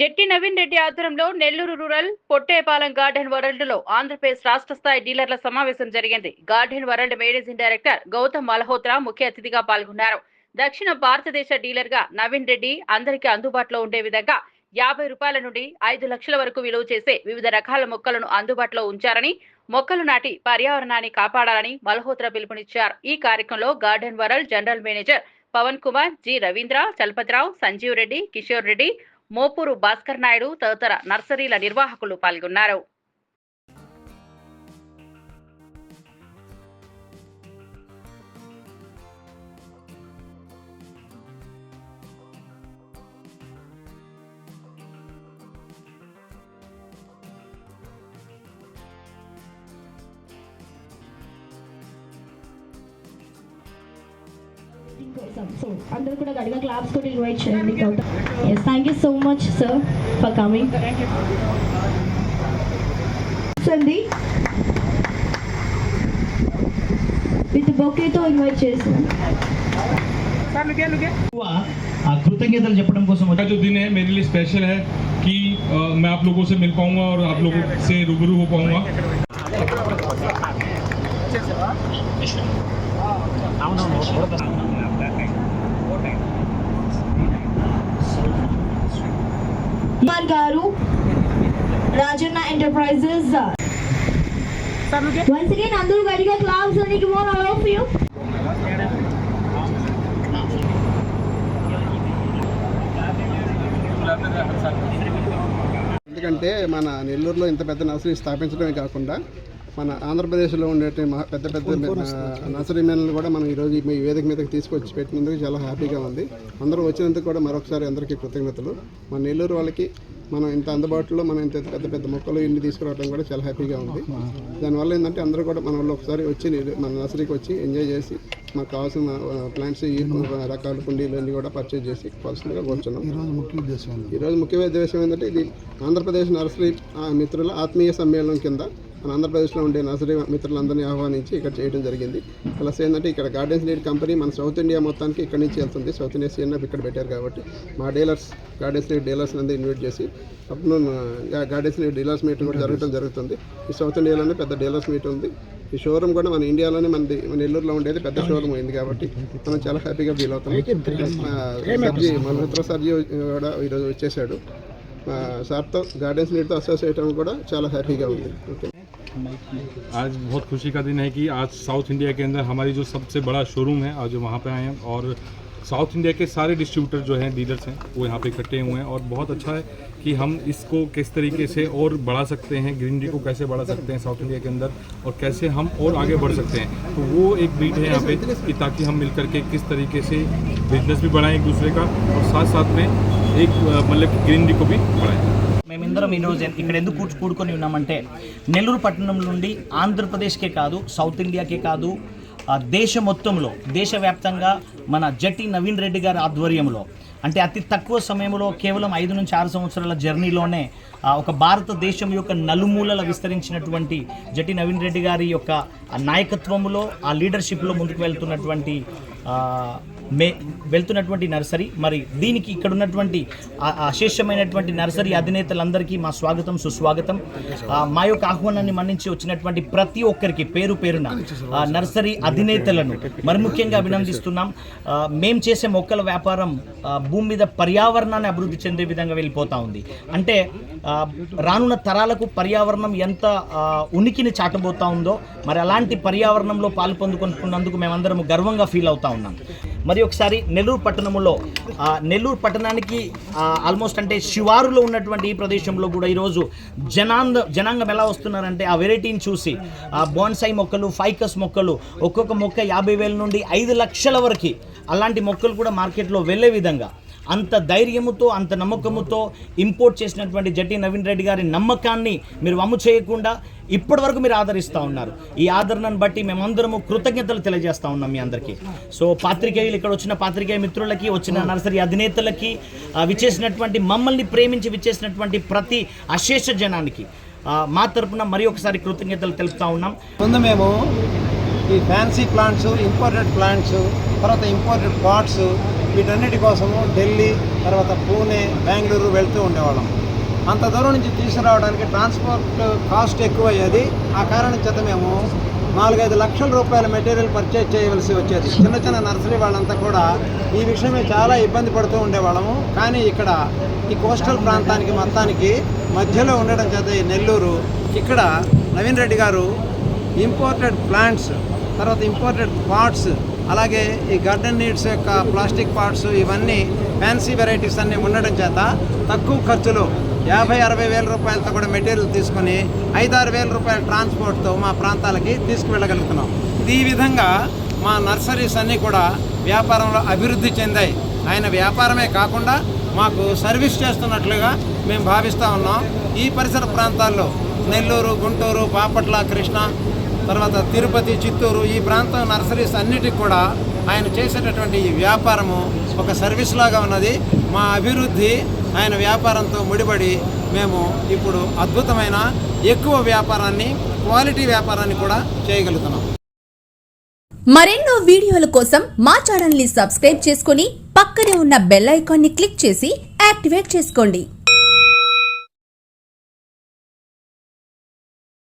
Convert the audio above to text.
జెట్టి నవీన్ రెడ్డి ఆధ్వర్యంలో Nellore rural Pottepalem garden వరల్డ్లో ఆంధ్రప్రదేశ్ రాష్ట్ర స్థాయి డీలర్ల సమావేశం జరిగింది. Garden world managing director Gautam Malhotra ముఖ్య అతిథిగా పాల్గొన్నారు. దక్షిణ భారతదేశ డీలర్గా నవీన్ రెడ్డి అందరికీ అందుబాటులో ఉండే విధంగా యాభై రూపాయల నుండి ఐదు లక్షల వరకు విలువ చేసే వివిధ రకాల మొక్కలను అందుబాటులో ఉంచారని మొక్కలు నాటి పర్యావరణాన్ని కాపాడాలని మల్హోత్రా పిలుపునిచ్చారు. ఈ కార్యక్రమంలో garden world general manager Pavan Kumar G Ravindra Chalapathirao Sanjeev Reddy Kishore Reddy Mopuru Bhaskar Naidu తదితర నర్సరీల నిర్వాహకులు పాల్గొన్నారు. కోసం సో అందరూ కూడా గడిగా క్లాప్స్ కూడా ఇన్వైట్ చేయండి Gautam S thank you so much sir for coming సంది విత్ బొకేతో ఇన్వైట్ చేసాం ఎక్కువ ఆ కృతజ్ఞతలు చెప్పడం కోసం का जो दिन है मेरे लिए स्पेशल है कि अ, मैं आप लोगों से मिल पाऊंगा और आप लोगों से रूबरू हो पाऊंगा కుమార్ గారు రాజన్న ఎంటర్ప్రైజెస్ వన్స్ అగైన్ అందరూ గడిగా క్లాప్స్ నీకు మోర్ ఆల్ ఆఫ్ యూ ఎందుకంటే మన నెల్లూరులో ఇంత పెద్ద నర్సరీ స్థాపించడమే కాకుండా మన ఆంధ్రప్రదేశ్లో ఉండే మహా- పెద్ద పెద్ద నర్సరీ మెన్లు కూడా మనం ఈరోజు ఈ వేదిక మీదకి తీసుకొచ్చి పెట్టినందుకు చాలా హ్యాపీగా ఉంది. అందరూ వచ్చినందుకు కూడా మరొకసారి అందరికీ కృతజ్ఞతలు. మన నెల్లూరు వాళ్ళకి మనం ఇంత అందుబాటులో మనం ఇంత పెద్ద పెద్ద మొక్కలు ఇన్ని తీసుకురావడం కూడా చాలా హ్యాపీగా ఉంది. దానివల్ల ఏంటంటే అందరూ కూడా మన వాళ్ళు ఒకసారి వచ్చి మన నర్సరీకి వచ్చి ఎంజాయ్ చేసి మాకు కావాల్సిన ప్లాంట్స్ ఈ రకాల కుండీలు అన్నీ కూడా పర్చేజ్ చేసి కావాల్సిందిగా కూర్చున్నాం. ఈరోజు ముఖ్య ఉద్దేశం ఈరోజు ముఖ్య ఉద్దేశం ఏంటంటే ఇది ఆంధ్రప్రదేశ్ నర్సరీ మిత్రుల ఆత్మీయ సమ్మేళనం కింద మన ఆంధ్రప్రదేశ్లో ఉండే నర్సరీ మిత్రులందరినీ ఆహ్వానించి ఇక్కడ చేయడం జరిగింది. ప్లస్ ఏంటంటే ఇక్కడ గార్డెన్స్ లీడ్ కంపెనీ మన సౌత్ ఇండియా మొత్తానికి ఇక్కడ నుంచి వెళ్తుంది. సౌత్ ఇండియా సిఎన్ఎఫ్ ఇక్కడ పెట్టారు కాబట్టి మా డీలర్స్ గార్డెన్స్ లీడ్ డీలర్స్ అందరూ ఇన్వైట్ చేసి అప్పుడు గార్డెన్స్ లీడ్ డీలర్స్ మీట్ కూడా జరగడం జరుగుతుంది. ఈ సౌత్ ఇండియాలోనే పెద్ద డీలర్స్ మీట్ ఉంది. ఈ షోరూమ్ కూడా మన ఇండియాలోనే మనది మన నెల్లూరులో ఉండేది పెద్ద షోరూమ్ అయింది కాబట్టి మనం చాలా హ్యాపీగా ఫీల్ అవుతాం. సర్జీ మన మిత్ర సర్జీ కూడా ఈరోజు వచ్చేసాడు సార్తో గార్డెన్స్ లీడ్తో అసోసియేట్ అవ్వడం కూడా చాలా హ్యాపీగా ఉంది. ఓకే. आज बहुत खुशी का दिन है कि आज साउथ इंडिया के अंदर हमारी जो सबसे बड़ा शोरूम है, आज वहाँ पे आए हैं और साउथ इंडिया के सारे डिस्ट्रीब्यूटर जो हैं डीलर्स हैं, वो यहाँ पे इकट्ठे हुए हैं और बहुत अच्छा है कि हम इसको किस तरीके से और बढ़ा सकते हैं ग्रीनरी को कैसे बढ़ा सकते हैं साउथ इंडिया के अंदर और कैसे हम और आगे बढ़ सकते हैं। तो वो एक बीट है यहाँ पे कि ताकि हम मिल करके किस तरीके से बिज़नेस भी बढ़ाएँ एक दूसरे का और साथ साथ में एक मतलब कि ग्रीनरी को भी बढ़ाएँ। మేమిందరం ఈరోజు ఇక్కడ ఎందుకు కూర్చు కూడుకొని ఉన్నామంటే నెల్లూరు పట్టణం నుండి ఆంధ్రప్రదేశ్కే కాదు సౌత్ ఇండియాకే కాదు దేశ మొత్తంలో దేశవ్యాప్తంగా మన జట్టి నవీన్ రెడ్డి గారి ఆధ్వర్యంలో అంటే అతి తక్కువ సమయంలో కేవలం ఐదు నుంచి ఆరు సంవత్సరాల జర్నీలోనే ఒక భారతదేశం యొక్క నలుమూలల విస్తరించినటువంటి జటి నవీన్ రెడ్డి గారి యొక్క నాయకత్వంలో ఆ లీడర్షిప్లో ముందుకు వెళ్తున్నటువంటి మే వెళ్తున్నటువంటి నర్సరీ మరి దీనికి ఇక్కడ ఉన్నటువంటి అశేషమైనటువంటి నర్సరీ అధినేతలందరికీ మా స్వాగతం సుస్వాగతం. మా యొక్క ఆహ్వానాన్ని మన్నించి వచ్చినటువంటి ప్రతి ఒక్కరికి పేరు పేరున నర్సరీ అధినేతలను మరి ముఖ్యంగా అభినందిస్తున్నాం. మేము మేం చేసే మొక్కల వ్యాపారం భూమి మీద పర్యావరణాన్ని అభివృద్ధి చెందే విధంగా వెళ్ళిపోతూ ఉంది. అంటే రానున్న తరాలకు పర్యావరణం ఎంత ఉనికిని చాటబోతా ఉందో మరి అలాంటి పర్యావరణంలో పాలు పొందుకుంటున్నందుకు మేమందరం గర్వంగా ఫీల్ అవుతా ఉన్నాం. మరి ఒకసారి నెల్లూరు పట్టణంలో నెల్లూరు పట్టణానికి ఆల్మోస్ట్ అంటే శివారులో ఉన్నటువంటి ఈ ప్రదేశంలో కూడా ఈరోజు జనాంగ జనాంగం ఎలా వస్తున్నారంటే ఆ వెరైటీని చూసి ఆ బోన్సాయి మొక్కలు ఫైకస్ మొక్కలు ఒక్కొక్క మొక్క యాభై వేల నుండి ఐదు లక్షల వరకు అలాంటి మొక్కలు కూడా మార్కెట్లో వెళ్ళే విధంగా. అంత ధైర్యముతో అంత నమ్మకముతో ఇంపోర్ట్ చేసినటువంటి జట్టి నవీన్ రెడ్డి గారి నమ్మకాన్ని మీరు వమ్ము చేయకుండా ఇప్పటి వరకు మీరు ఆదరిస్తూ ఉన్నారు. ఈ ఆదరణను బట్టి మేమందరము కృతజ్ఞతలు తెలియజేస్తా ఉన్నాం మీ అందరికీ. సో పాత్రికేయులు ఇక్కడ వచ్చిన పాత్రికేయ మిత్రులకి వచ్చిన నర్సరీ అధినేతలకి విచ్చేసినటువంటి మమ్మల్ని ప్రేమించి విచ్చేసినటువంటి ప్రతి అశేష జనానికి మా తరపున మరి ఒకసారి కృతజ్ఞతలు తెలుపుతా ఉన్నాం. ముందు మేము ఈ ఫ్యాన్సీ ప్లాంట్స్ ఇంపోర్టెడ్ ప్లాంట్స్ తర్వాత ఇంపోర్టెడ్ పార్ట్స్ వీటన్నిటి కోసము ఢిల్లీ తర్వాత పూణే బెంగళూరు వెళ్తూ ఉండేవాళ్ళం. అంత దూరం నుంచి తీసుకురావడానికి ట్రాన్స్పోర్ట్ కాస్ట్ ఎక్కువ అయ్యేది ఆ కారణం చేత మేము నాలుగైదు లక్షల రూపాయల మెటీరియల్ పర్చేజ్ చేయవలసి వచ్చేది. చిన్న చిన్న నర్సరీ వాళ్ళంతా కూడా ఈ విషయమే చాలా ఇబ్బంది పడుతూ ఉండేవాళ్ళము. కానీ ఇక్కడ ఈ కోస్టల్ ప్రాంతానికి మొత్తానికి మధ్యలో ఉండడం చేత ఈ నెల్లూరు ఇక్కడ నవీన్ రెడ్డి గారు ఇంపోర్టెడ్ ప్లాంట్స్ తర్వాత ఇంపోర్టెడ్ పార్ట్స్ అలాగే ఈ గార్డెన్ నీడ్స్ యొక్క ప్లాస్టిక్ పార్ట్స్ ఇవన్నీ ఫ్యాన్సీ వెరైటీస్ అన్నీ ఉండడం చేత తక్కువ ఖర్చులో యాభై అరవై వేల రూపాయలతో కూడా మెటీరియల్ తీసుకొని ఐదారు వేల రూపాయల ట్రాన్స్పోర్ట్తో మా ప్రాంతాలకి తీసుకువెళ్ళగలుగుతున్నాం. ఈ విధంగా మా నర్సరీస్ అన్నీ కూడా వ్యాపారంలో అభివృద్ధి చెందాయి. ఆయన వ్యాపారమే కాకుండా మాకు సర్వీస్ చేస్తున్నట్లుగా మేము భావిస్తూ ఉన్నాం. ఈ పరిసర ప్రాంతాల్లో నెల్లూరు గుంటూరు బాపట్ల కృష్ణ తర్వాత తిరుపతి చిత్తూరు ఈ ప్రాంతం నర్సరీస్ అన్నిటికి కూడా ఆయన చేసేటటువంటి ఈ వ్యాపారము ఒక సర్వీస్ లాగా ఉన్నది. మా అభివృద్ధి ఆయన వ్యాపారంతో ముడిపడి మేము ఇప్పుడు అద్భుతమైన ఎక్కువ వ్యాపారాన్ని క్వాలిటీ వ్యాపారాన్ని కూడా చేయగలుగుతున్నాం. మరెన్నో వీడియోల కోసం మా ఛానల్ని సబ్స్క్రైబ్ చేసుకుని పక్కనే ఉన్న బెల్ ఐకాన్ని క్లిక్ చేసి యాక్టివేట్ చేసుకోండి.